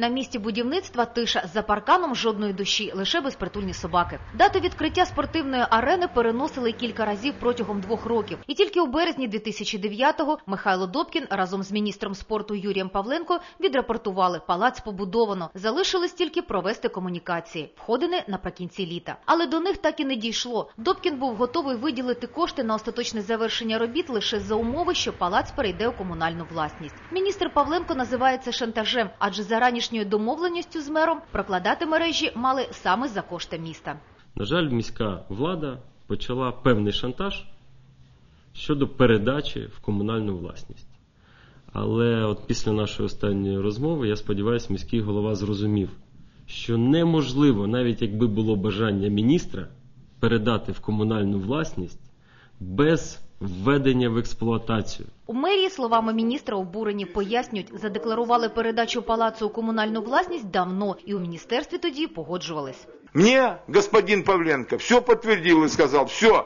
На місці будівництва тиша за парканом жодної душі, лише безпритульні собаки. Дату відкриття спортивної арени переносили кілька разів протягом двох років. І тільки у березні 2009-го Михайло Добкін разом з міністром спорту Юрієм Павленко відрапортували палац побудовано. Залишилось тільки провести комунікації. Входини наприкінці літа. Але до них так і не дійшло. Добкін був готовий виділити кошти на остаточне завершення робіт лише за умови, що палац перейде у комунальну власність. Міністр Павленко називає це шантажем, адже за ранішньою домовленістю з мером прокладати мережі мали саме за кошти міста. На жаль, міська влада почала певний шантаж щодо передачі в комунальну власність. Але от після нашої останньої розмови, я сподіваюся, міський голова зрозумів, що неможливо, навіть якби було бажання міністра, передати в комунальну власність без введення в експлуатацію. У мерії словами міністра обурені пояснюють, задекларували передачу палацу у комунальну власність давно, і у міністерстві тоді погоджувались. Мне господин Павленко все подтвердил и сказал, все,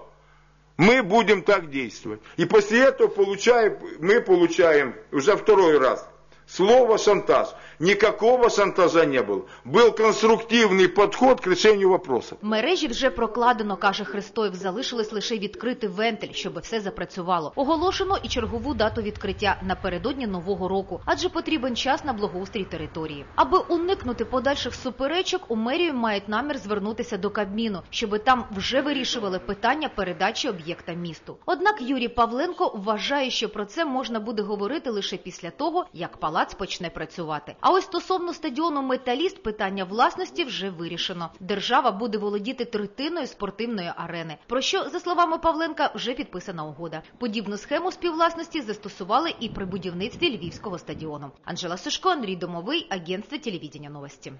мы будем так действовать. И после этого получаем, мы получаем уже второй раз слово шантаж. Никакого шантажа не было. Был конструктивный подход к решению вопросов. Мережі вже прокладено, каже Христоєв. Залишилось лише відкрити вентиль, щоб все запрацювало. Оголошено і чергову дату відкриття напередодні нового року, адже потрібен час на благоустрій території. Аби уникнути подальших суперечок, у мерію мають намір звернутися до Кабміну, щоби там вже вирішували питання передачі об'єкта місту. Однак Юрій Павленко вважає, що про це можна буде говорити лише після того, як палац почне працювати. А ось стосовно стадіону Металіст питання власності вже вирішено. Держава буде володіти третиною спортивної арени. Про що, за словами Павленка, вже підписана угода. Подібну схему співвласності застосували і при будівництві львівського стадіону. Анжела Сушко, Андрій Домовий, агентство телевідення новості.